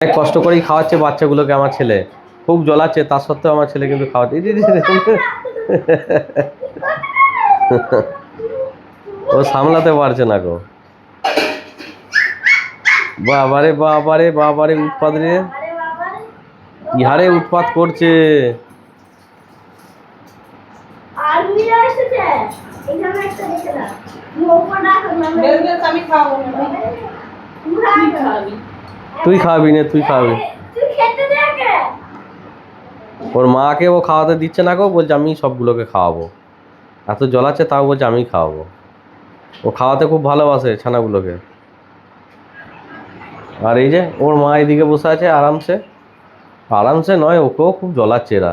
অনেক কষ্ট করেই খাওয়াচ্ছে বাচ্চাগুলোকে আমার ছেলে। খুব জ্বলাচ্ছে তা সত্ত্বেও আমার ছেলে কিন্তু খাওয়াচ্ছে। ও সামলাতে পারছে না গো। বাবারে বাবারে বাবারে উৎপাত রে। কি হারে উৎপাত করছে। আমি না। তুই খাবি খাওয়াবি না, তুই দেখে ওর মাকে ও খাওয়াতে দিচ্ছে না গো, বলছে আমি সবগুলোকে খাওয়াবো। এত জ্বলাচ্ছে তাও বলছে আমি খাওয়াবো। ও খাওয়াতে খুব ভালোবাসে ছানাগুলোকে। আর এই যে, ওর মা এদিকে বসে আছে আরামসে। আরামসে নয়, ওকেও খুব জ্বলাচ্ছে এরা।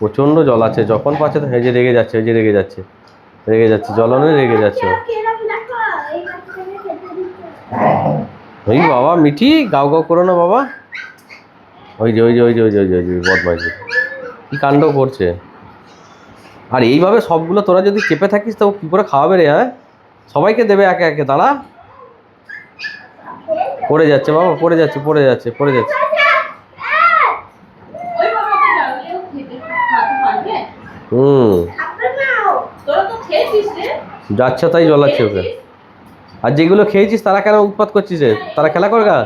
প্রচণ্ড জ্বলাচ্ছে, যখন পাচ্ছে তো যে রেগে যাচ্ছে যে রেগে যাচ্ছে। রেগে যাচ্ছে, জ্বলনে রেগে যাচ্ছে ওই বাবা মিঠি গাও গাও করো না বাবা। ওই যে ওই যে ওই যে ওই যে ওই যে ওই যে বদমাইশি। কি কাণ্ড করছে? আর এইভাবে সবগুলো তোরা যদি চেপে থাকিস তো কী করে খাওয়াবে রে হ্যাঁ? সবাইকে দেবে একে একে দাঁড়া। পড়ে যাচ্ছে বাবা পড়ে যাচ্ছে পড়ে যাচ্ছে পড়ে যাচ্ছে। হুম। যাচ্ছে তাই জ্বলাচ্ছে ওকে। আর যেগুলো খেয়েছিস তারা কেন উৎপাত করছিস তারা খেলা করে গা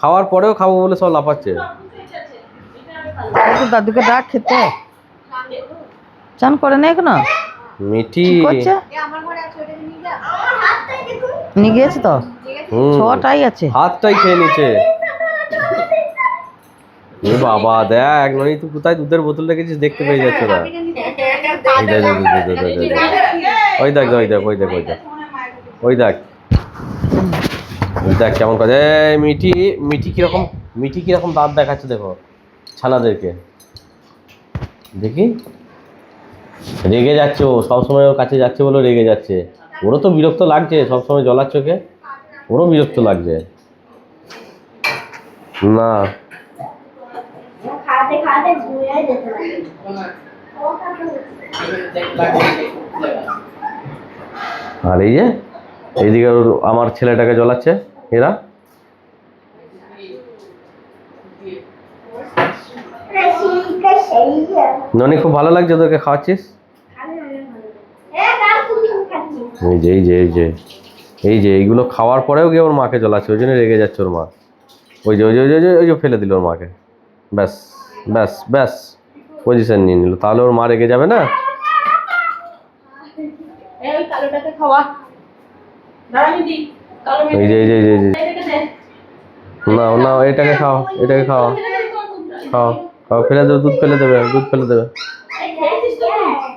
খাওয়ার পরেও খাব বলে সব লাফাচ্ছে দাদুকে ডাক খেতে চান করে নেই কেন মিঠি নিয়ে গিয়েছে তো ছটাই আছে হাতটাই খেয়ে নিচ্ছে এ বাবা দেখ ননি তুই কোথায় দুধের বোতল রেখেছিস দেখতে পেয়ে যাচ্ছে না এই দেখ। ওই দেখ ওই দেখ ওই দেখ ওই দেখ ওই দেখ ওই দেখ কেমন কাজ এই মিটি মিঠি কীরকম মিঠি কীরকম দাঁত দেখাচ্ছে দেখো ছানাদেরকে। দেখি। রেগে যাচ্ছে ও সবসময় ওর কাছে যাচ্ছে বলে রেগে যাচ্ছে। ওরও তো বিরক্ত লাগছে সবসময় জলার চোখে। ওরও বিরক্ত লাগছে। না। আর এই যে এইদিকে ওর- আমার ছেলেটাকে জ্বলাচ্ছে। এরা? ননি, খুব ভালো লাগছে তোকে খাওয়াচ্ছিস? এই যে এই যে এই যে। এই যে, এইগুলো খাওয়ার পরেও গিয়ে ওর মাকে জ্বলাচ্ছে, ওই জন্য রেগে যাচ্ছে ওর মা। ওই যে ওই যে, ওই যে- ওই যে ফেলে দিল ওর মাকে। ব্যাস ব্যাস ব্যাস পজিশন নিয়ে নিল। তাহলে ওর মা রেগে যাবে না? খাওয়া। এই যে এই যে এই যে এই যে। মেয়েটাকে দে না না এটাকে খাও এটাকে খাও। খাও খাও ফেলে দেবে দুধ ফেলে দেবে দুধ ফেলে দেবে।